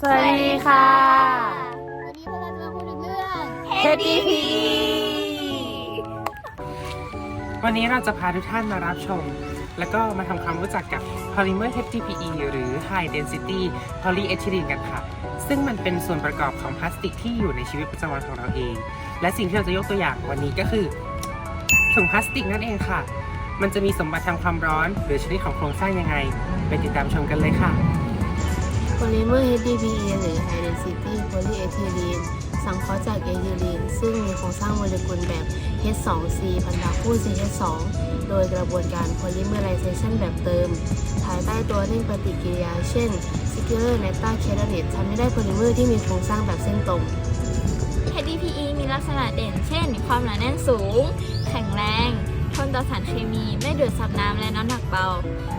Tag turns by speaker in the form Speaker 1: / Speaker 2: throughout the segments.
Speaker 1: สวัสดีค่ะ วั
Speaker 2: นนี้พวกเราจ
Speaker 1: คู่เรื่อง HDP
Speaker 2: วันนี้เราจะพาทุกท่านมารับชม แล้วก็มาทำความรู้จักกับ Polymer HDPE หรือ High Density Polyethylene กันค่ะ ซึ่งมันเป็นส่วนประกอบของพลาสติกที่อยู่ในชีวิตประจำวันของเราเอง และสิ่งที่เราจะยกตัวอย่างวันนี้ก็คือถุงพลาสติกนั่นเองค่ะ มันจะมีสมบัติทางความร้อน หรือชนิดของโครงสร้างยังไง ไปติดตามชมกันเลยค่ะ
Speaker 3: โพลิเมอร์ HDPE หรือ High Density Polyethylene สังเคราะห์จากเอทิลีนซึ่งมีโครงสร้างโมเลกุลแบบ H2C พันธะคู่ CH2 โดยกระบวนการ polymerization แบบเติม ภายใต้ตัวเร่งปฏิกิริยา เช่น circular nata catalyst ทำให้ได้โพลิเมอร์ที่มีโครงสร้างแบบเส้นตรง
Speaker 4: HDPE มีลักษณะเด่น เช่น ความหนาแน่นสูง แข็งแรง ทนต่อสารเคมี ไม่ดูดซับน้ำและน้ำหนักเบา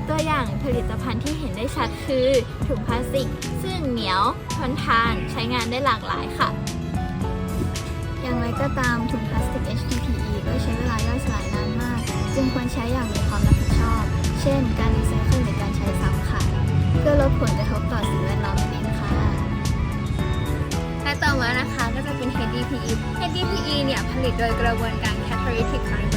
Speaker 4: ตัวอย่างผลิตภัณฑ์ที่เห็นได้ชัดคือถุงพลาสติก ซึ่งเหนียวทนทานใช้งานได้หลากหลายค่ะ
Speaker 5: อย่างไรก็ตามถุงพลาสติก HDPE ก็ใช้เวลาย่อยสลายนานมาก จึงควรใช้อย่างมีความรับผิดชอบ เช่น การรีไซเคิลหรือการใช้ซ้ำค่ะ เพื่อลดผลกระทบต่อสิ่งแวดล้อมนั่นเองค่ะ
Speaker 4: และต่อมานะคะก็จะเป็น HDPE HDPE เนี่ยผลิตโดยกระบวนการ catalytic polymerization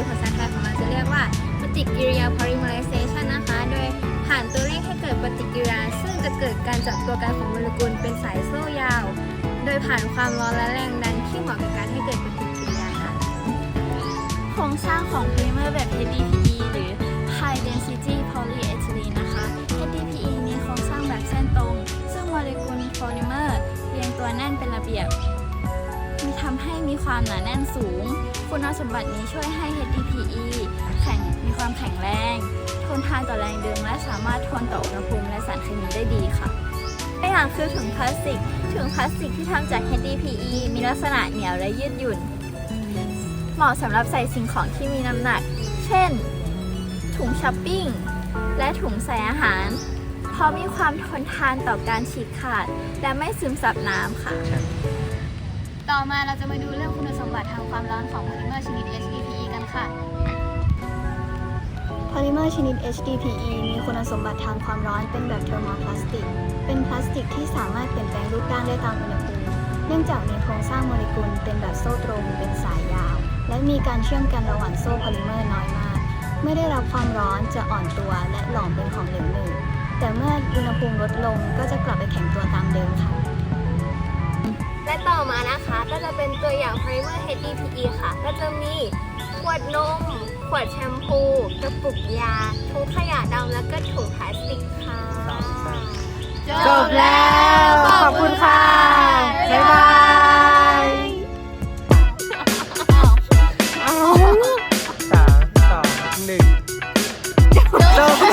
Speaker 4: โดยภาษาไทยของเราจะเรียกว่าปฏิกิริยา polymerization นะคะ โดยผ่านตัวเลขให้เกิดปฏิกิริยา ซึ่งจะเกิดการจับตัวกันของโมเลกุลเป็นสายโซ่ยาว โดยผ่านความร้อนและแรงดันที่เหมาะกับการให้เกิดปฏิกิริยาค่ะโครงสร้างของโพลิเมอร์แบบ HDPE หรือ High Density Polyethylene นะคะ HDPE มีโครงสร้างแบบเส้นตรง ซึ่งโมเลกุลโพลิเมอร์เรียงตัวแน่นเป็นระเบียบ มีทำให้มีความหนาแน่นสูง คุณสมบัตินี้ช่วยให้ HDPE แข็งมีความแข็งแรง ทนทานต่อแรงดึง และสามารถทนต่ออุณหภูมิและสารเคมีได้ดีค่ะตัวอย่างคือถุงพลาสติกถุงพลาสติกที่ทำจาก HDPE มีลักษณะเหนียวและยืดหยุ่น เหมาะสำหรับใส่สิ่งของที่มีน้ำหนัก เช่น ถุงช้อปปิ้ง และถุงใส่อาหารเพราะมีความทนทานต่อการฉีกขาด และไม่ซึมซับน้ำค่ะ
Speaker 5: ต่อมาเราจะมาดูเรื่องคุณสมบัติทางความร้อนของโพลิเมอร์ชนิด HDPE กันค่ะ โพลิเมอร์ชนิด HDPE มีคุณสมบัติทางความร้อนเป็นแบบเทอร์โมพลาสติก เป็นพลาสติกที่สามารถเปลี่ยนแปลงรูปร่างได้ตามอุณหภูมิ เนื่องจากมีโครงสร้างโมเลกุลเป็นแบบโซ่ตรง เป็นสายยาว และมีการเชื่อมกันระหว่างโซ่โพลิเมอร์น้อยมาก เมื่อได้รับความร้อนจะอ่อนตัวและหลอมเป็นของเหลวหนึ่ง แต่เมื่ออุณหภูมิลดลงก็จะกลับไปแข็งตัวตามเดิมค่ะ
Speaker 4: และ ต่อมานะคะ ก็จะเป็นตัวอย่าง Primer HDPE ค่ะ ก็จะมีขวดนม ขวดแชมพู กระปุกยาถุงขยะดำแล้วก็ถุงพลาสติกค่ะ
Speaker 2: จบแล้ว
Speaker 1: ขอบคุณค่ะ บ๊ายบายเอา
Speaker 2: สามสองหนึ่ง
Speaker 1: จบ